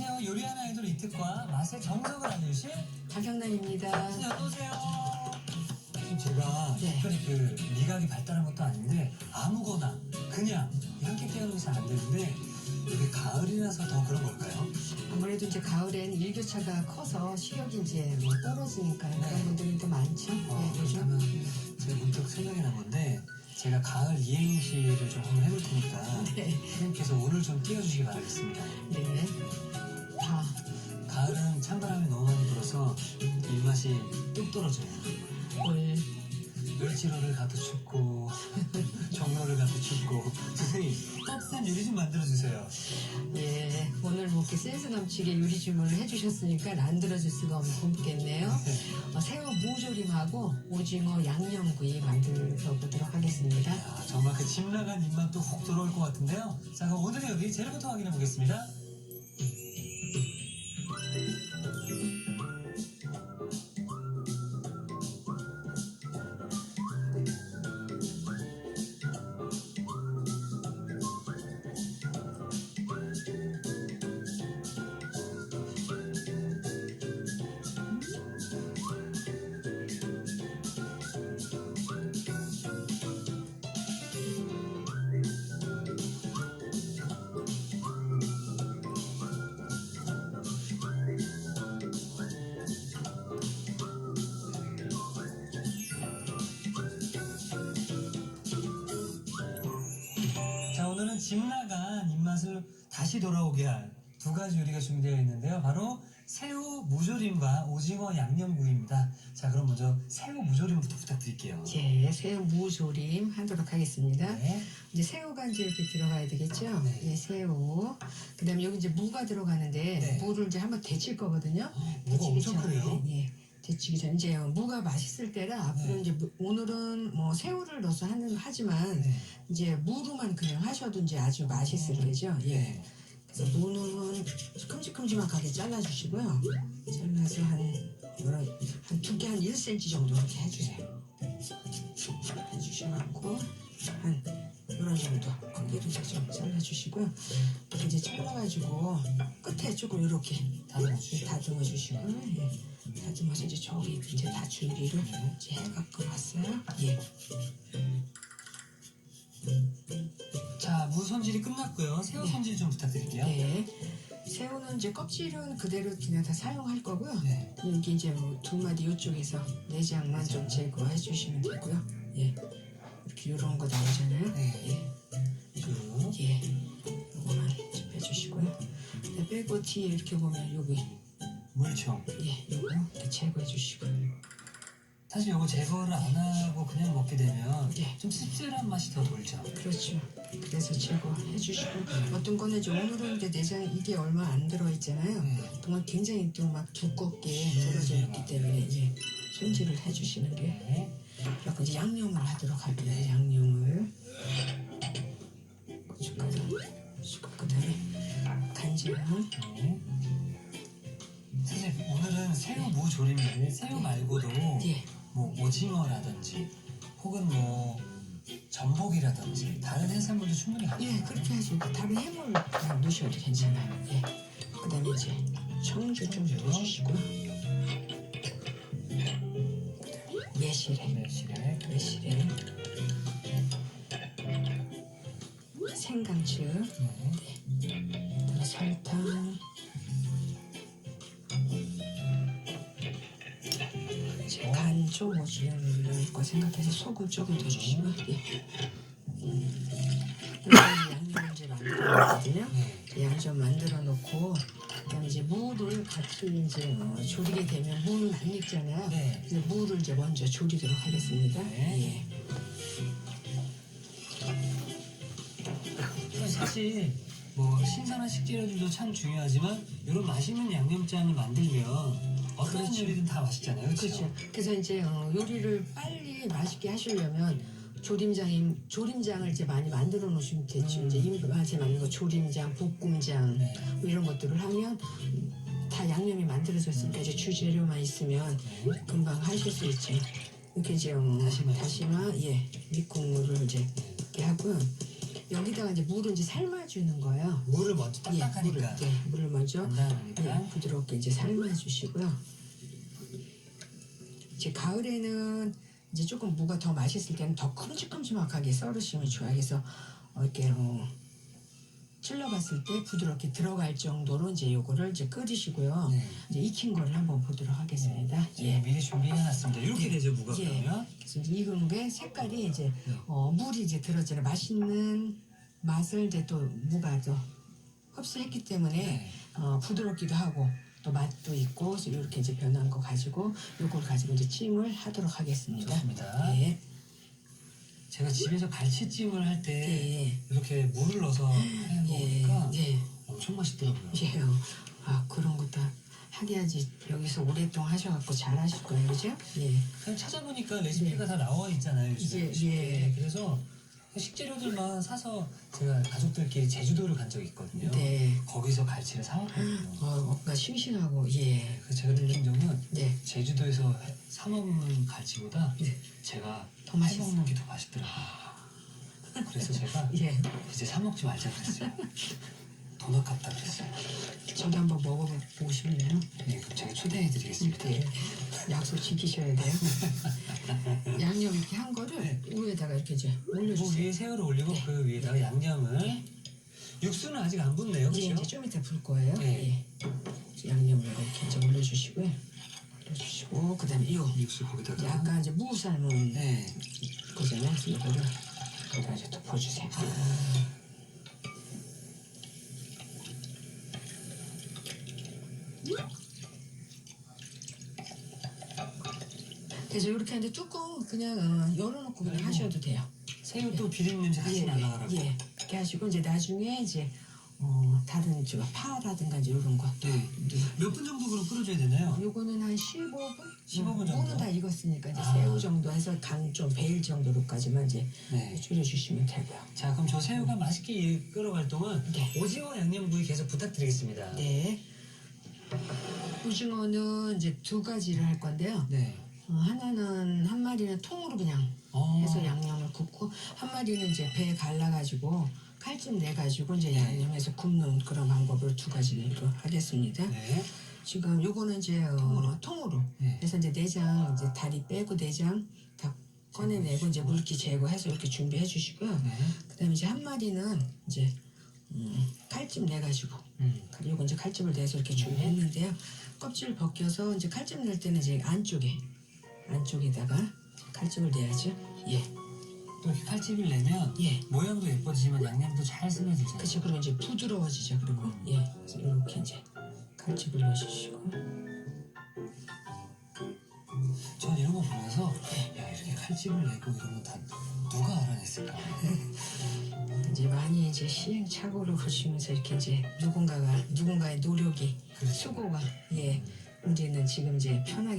안녕하세요. 요리하는 아이돌 이특과 맛의 정석을 알려주실 박영란입니다. 어서오세요. 지금 제가 네. 특별히 그 미각이 발달한 것도 아닌데 아무거나 그냥 이렇게 떼어놓으면 잘안 되는데 이게 가을이라서 더 그런 걸까요? 아무래도 이제 가을엔 일교차가 커서 시력이 이제 뭐 떨어지니까 네. 그런 분들이 또 많죠. 어, 네, 요즘. 그렇다면 제가 문득 생각이 난 건데 제가 가을 이행시를 좀 한번 해볼 테니까 네. 선생님께서 오늘 좀 띄워주시기 바라겠습니다. 네. 뚝 떨어져요. 올. 을지로를 가도 춥고 종로를 가도 춥고 선생님 따뜻한 요리 좀 만들어주세요. 예. 오늘 뭐 이렇게 센스 넘치게 요리 주문을 해주셨으니까 안 들어줄 수가 없겠네요. 어, 새우 무조림하고 오징어 양념구이 만들어 보도록 하겠습니다. 야, 정말 그 집 나간 입맛도 훅 들어올 것 같은데요. 자 그럼 오늘의 요리 재료부터 확인해 보겠습니다. 집 나간 입맛을 다시 돌아오게 할 두 가지 요리가 준비되어 있는데요. 바로 새우 무조림과 오징어 양념구이입니다. 자 그럼 먼저 새우 무조림부터 부탁드릴게요. 예, 새우 무조림 하도록 하겠습니다. 네. 이제 새우가 이제 이렇게 들어가야 되겠죠? 네. 예, 새우. 그 다음에 여기 이제 무가 들어가는데, 네. 무를 이제 한번 데칠 거거든요. 무가 엄청 크네요. 예. 데치기 전 이제 무가 맛있을 때라 앞으로 네. 이제 무- 오늘은 뭐 새우를 넣어서 하는 하지만 네. 이제 무로만 그냥 하셔도 이제 아주 맛있을 거죠. 예. 네. 그래서 무는 큼직큼직하게 잘라주시고요. 잘라서 한 여러 한 두께 한 1cm 정도 이렇게 해주세요. 해주셔갖고 한 이런 정도 크기로 좀 잘라주시고요. 이제 잘라가지고 끝에 조금 이렇게 다듬어 예, 주시죠. 다듬어 주시고 예. 다듬어서 이제 저기 이제 다 준비를 이제 해갖고 왔어요. 예. 자, 무 손질이 끝났고요. 새우 네. 손질 좀 부탁드릴게요. 네. 새우는 이제 껍질은 그대로 그냥 다 사용할 거고요. 네. 여기 이제 뭐 두 마디 이쪽에서 내장만 좀 제거해 주시면 되고요. 예. 이렇게 이런 거 나오잖아요. 네. 예. 그 예. 요거만 좀 해주시고요. 네, 빼고 뒤에 이렇게 보면 여기 물총. 예, 요거 이렇게 제거해 주시고. 사실 이거 제거를 안 하고 그냥 먹게 되면 예. 좀 씁쓸한 맛이 더 돌죠. 그렇죠. 그래서 제거해 주시고 어떤 거는 이제 오늘은 이제 내장 이게 얼마 안 들어 있잖아요. 네. 그동안 굉장히 또 막 두껍게 들어져 있기 때문에 이제 손질을 해주시는 게 네. 그래서 이제 양념을 하도록 할게요. 양념을 고춧가루, 수고 그다음에 간장, 네. 새우 무 조림인데 새우 말고도 예, 뭐 오징어라든지 혹은 뭐 전복이라든지 다른 해산물도 충분히 예 가능해요. 그렇게 하시고 다른 해물 그냥 넣으셔도 괜찮아요. 예, 그다음에 이제 청주 좀 넣어주시고요. 그다음에 매실액, 매실액, 매실액, 생강추, 네. 그다음에 설탕. 간좀 넣을 거 생각해서 소금 조금 더 예. 이렇게 양념을. 네. 양좀 만들어 놓고 그다음에 이제 무를 같이 이제 어, 조리게 되면 무는 안 익잖아요. 네. 그래서 무를 이제 먼저 조리도록 하겠습니다. 네. 사실 뭐 신선한 식재료들도 참 중요하지만 이런 맛있는 양념장을 만들면 어떤 그렇죠. 요리든 다 맛있잖아요. 그렇죠? 그래서 이제 어, 요리를 빨리 맛있게 하시려면 조림장이 조림장을 이제 많이 만들어 놓으시면 되죠. 음. 이제 입맛에 맞는 거 조림장, 볶음장 네. 뭐 이런 것들을 하면 다 양념이 만들어졌으니까 이제 주재료만 있으면 네. 금방 하실 수 있죠. 이렇게 이제 어, 다시마. 다시마, 예, 밑국물을 이제 이렇게 하고요. 여기다가 이제 물을 이제 삶아주는 거예요. 물을 먼저 예, 물을, 딱딱하니까 예, 물을 먼저 간단하니까 예, 부드럽게 이제 삶아주시고요. 이제 가을에는 이제 조금 무가 더 맛있을 때는 더 큼직큼직하게 썰으시면 좋아요. 그래서 어, 이렇게 어, 찔러봤을 때 부드럽게 들어갈 정도로 이제 요거를 이제 끓이시고요. 네. 이제 익힌 거를 한번 보도록 하겠습니다. 예, 예. 미리 준비해놨습니다. 이렇게 예. 되죠 무가 예. 그러면 그래서 이제 익은 게 색깔이 이제 네. 어, 물이 이제 들어잖아요. 맛있는 맛을 이제 또 무가 또 흡수했기 때문에 네. 어, 부드럽기도 하고 또 맛도 있고 그래서 이렇게 이제 변한 거 가지고 요걸 가지고 이제 찜을 하도록 하겠습니다. 좋습니다. 예. 제가 집에서 갈치찜을 할때 예. 이렇게 물을 넣어서 해 먹으니까 예. 예. 엄청 맛있더라고요. 예. 아 그런 것도 하게야지 여기서 오랫동안 하셔갖고 잘 하실 거예요, 그죠? 예. 그냥 찾아보니까 레시피가 다 나와 있잖아요. 요즘에 이제, 쉽게. 예. 그래서 식재료들만 사서 제가 가족들끼리 제주도를 간 적이 있거든요. 네. 거기서 갈치를 사왔거든요. 어, 뭔가 싱싱하고 예. 그래서 제가 느낀 점은 네. 제주도에서 해- 사 먹는 갈치보다 네. 제가 더 해 맛있어요. 먹는 게 더 맛있더라고요. 그래서 제가 예. 이제 사 먹지 말자 그랬어요. 돈 아깝다 그랬어요. 저도 한번 먹어보고 싶네요. 네, 그럼 제가 초대해드리겠습니다. 네. 약속 지키셔야 돼요. 양념 이렇게 한 거를 위에다가 이렇게 이제 그 올려주세요. 위에 새우를 올리고 그 위에다가 양념을 육수는 아직 안 붓네요, 이제 그렇죠? 이제 좀 이따 불 거예요. 네. 예. 양념을 이렇게 이제 올려주시고요. 올려주시고 그다음에 요 육수 거기다가 약간 이제 무 삶은 네, 거잖아요. 이거를 거기다 이제 덮어주세요. 그래서 이렇게 하는데 뚜껑 그냥 어, 열어놓고 그냥 하셔도 돼요. 새우 또 비린 냄새 같이 날라가라고. 예, 이렇게 하시고 이제 나중에 이제 어, 다른 저 파라든가 이제 이런 거. 네. 몇 분 정도 그럼 끓여줘야 되나요? 요거는 한 15분? 15분 정도? 무는 다 익었으니까 이제 아. 새우 정도 해서 간좀 배일 정도로까지만 이제 네. 줄여주시면 되고요. 자, 그럼 저 새우가 맛있게 끓어갈 동안 네. 오징어 양념구이 계속 부탁드리겠습니다. 네. 오징어는 이제 두 가지를 할 건데요. 네. 어, 하나는 한 마리는 통으로 그냥 어, 해서 양념을 굽고 한 마리는 이제 배에 갈라가지고 칼집 내 가지고 이제 양념해서 굽는 그런 방법을 두 가지로 하겠습니다. 네. 지금 요거는 이제 어, 통으로. 네. 그래서 이제 내장 이제 다리 빼고 내장 다 꺼내내고 이제 물기 제거해서 이렇게 준비해 주시고요. 네. 그다음에 이제 한 마리는 이제 음, 칼집 내 가지고 음. 그리고 이제 칼집을 내서 이렇게 준비했는데요. 껍질 벗겨서 이제 칼집 낼 때는 이제 안쪽에 안쪽에다가 칼집을 내야죠. 예, 또 이렇게 칼집을 내면 예. 모양도 예뻐지지만 양념도 잘 스며들잖아요. 그렇죠. 그리고 이제 부드러워지죠. 그리고 예, 그래서 이렇게 이제 칼집을 넣어주시고 전 이런 거 보면서 야 이렇게 칼집을 내고 이런 거 다 누가 알아냈을까? 이제 많이 이제 시행착오를 보시면서 이렇게 이제 누군가가 누군가의 노력이 그렇죠. 수고가 예 우리는 지금 이제 편하게